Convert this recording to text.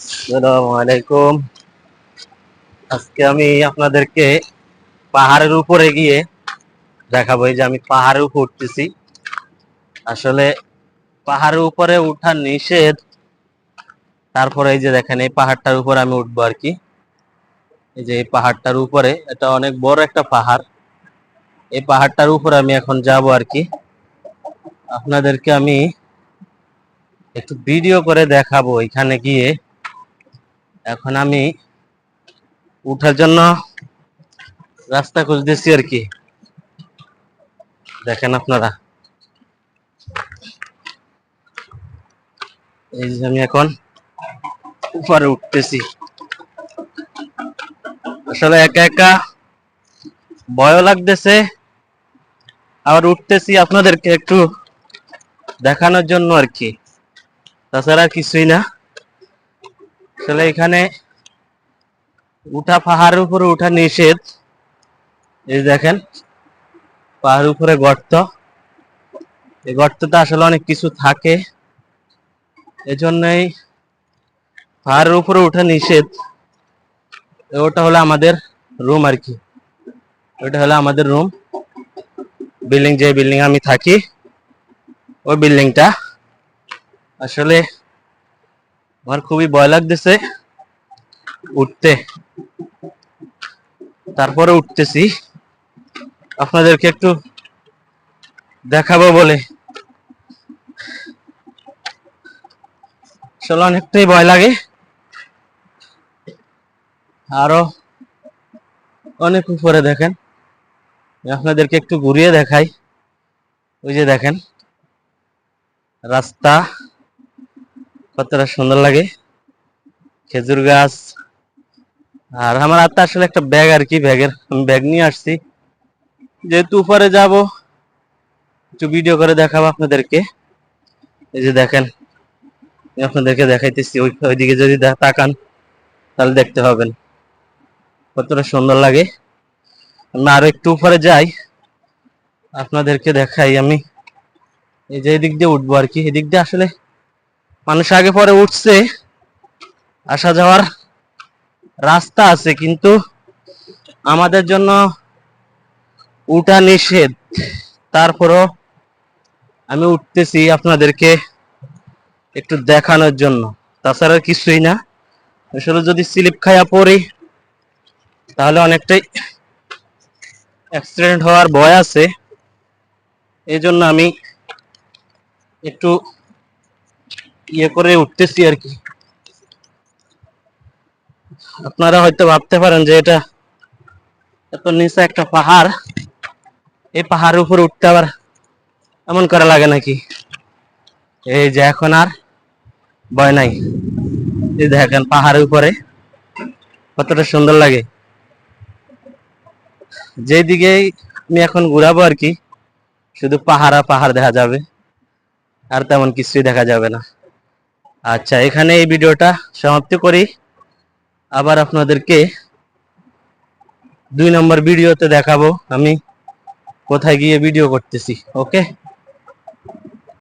আসসালামু আজকে আমি আপনাদেরকে পাহাড়ের উপরে গিয়ে দেখাবো। যে আমি উপর উঠতেছি। আসলে পাহাড়ের উপরে উঠা নিষেধ। তারপরে এই যে দেখেন, এই পাহাড়টার উপরে আমি উঠবো আর কি। এই যে এই পাহাড়টার উপরে, এটা অনেক বড় একটা পাহাড়। এই পাহাড়টার উপরে আমি এখন যাব আর কি। আপনাদেরকে আমি একটু ভিডিও করে দেখাবো এখানে গিয়ে। এখন আমি উঠার জন্য রাস্তা খুঁজতেছি আর কি। দেখেন আপনারা। এই যে আমি এখন উপরে উঠতেছি। আসলে একা একা ভয়ও লাগতেছে। আবার উঠতেছি আপনাদেরকে একটু দেখানোর জন্য আর কি। তাছাড়া কিছুই না। আসলে এখানে উঠা পাহাড়ের উপরে উঠা নিষেধ। এই দেখেন, পাহাড়ের উপরে গর্ত। এই গর্তটা আসলে অনেক কিছু থাকে। এজন্যই পাহাড়ের উপরে উঠা নিষেধ। ওটা হলো আমাদের রুম আর কি। ওটা হলো আমাদের রুম। বিল্ডিং, যে বিল্ডিং আমি থাকি, ওই বিল্ডিংটা। আসলে আমার খুবই ভয় লাগতেছে। উঠতে। তারপরে উঠতেছি। আপনাদেরকে একটু দেখাবো বলে। আসলে অনেকটাই ভয় লাগে। আরও অনেক উপরে দেখেন। আপনাদেরকে একটু ঘুরিয়ে দেখাই। ওই যে দেখেন। রাস্তা। কতটা সুন্দর লাগে। খেজুর গাছ। আর আমার হাতে আসলে একটা ব্যাগ আর কি ব্যাগের আমি ব্যাগ নিয়ে আসছি। যেহেতু উপরে যাব, একটু ভিডিও করে দেখাবো আপনাদেরকে। এই যে দেখেন আপনাদেরকে দেখাইতেছি। ওই ওইদিকে যদি তাকান, তাহলে দেখতে পাবেন কতটা সুন্দর লাগে। আমি আরও একটু উপরে যাই, আপনাদেরকে দেখাই আমি। এই যে এদিক দিয়ে উঠবো আর কি। এদিক দিয়ে আসলে মানুষ আগে পরে উঠছে, আসা যাওয়ার রাস্তা আছে, কিন্তু আমাদের জন্য উঠা নিষেধ। তারপরও আমি উঠতেছি আপনাদেরকে একটু দেখানোর জন্য। তাছাড়া কিছুই না। আসলে যদি স্লিপ খায়া পড়ি, তাহলে অনেকটাই অ্যাক্সিডেন্ট হওয়ার ভয় আছে। এই জন্য আমি একটু ইয়ে করে উঠতেছি আর কি। আপনারা হয়তো ভাবতে পারেন যে এটা এত নিচে একটা পাহাড়, এই পাহাড়ের উপর উঠতে আবার এমন করা লাগে নাকি? এই যে এখন আর ভয় নাই। এই দেখেন পাহাড়ের উপরে কতটা সুন্দর লাগে। যেদিকে আমি এখন ঘুরাবো আর কি, শুধু পাহাড় পাহাড় দেখা যাবে, আর তেমন কিছুই দেখা যাবে না। আচ্ছা এখানে এই ভিডিওটা সমাপ্তি করি। আবার আপনাদেরকে দুই নম্বর ভিডিওতে দেখাবো আমি কোথায় গিয়ে ভিডিও করতেছি, ওকে?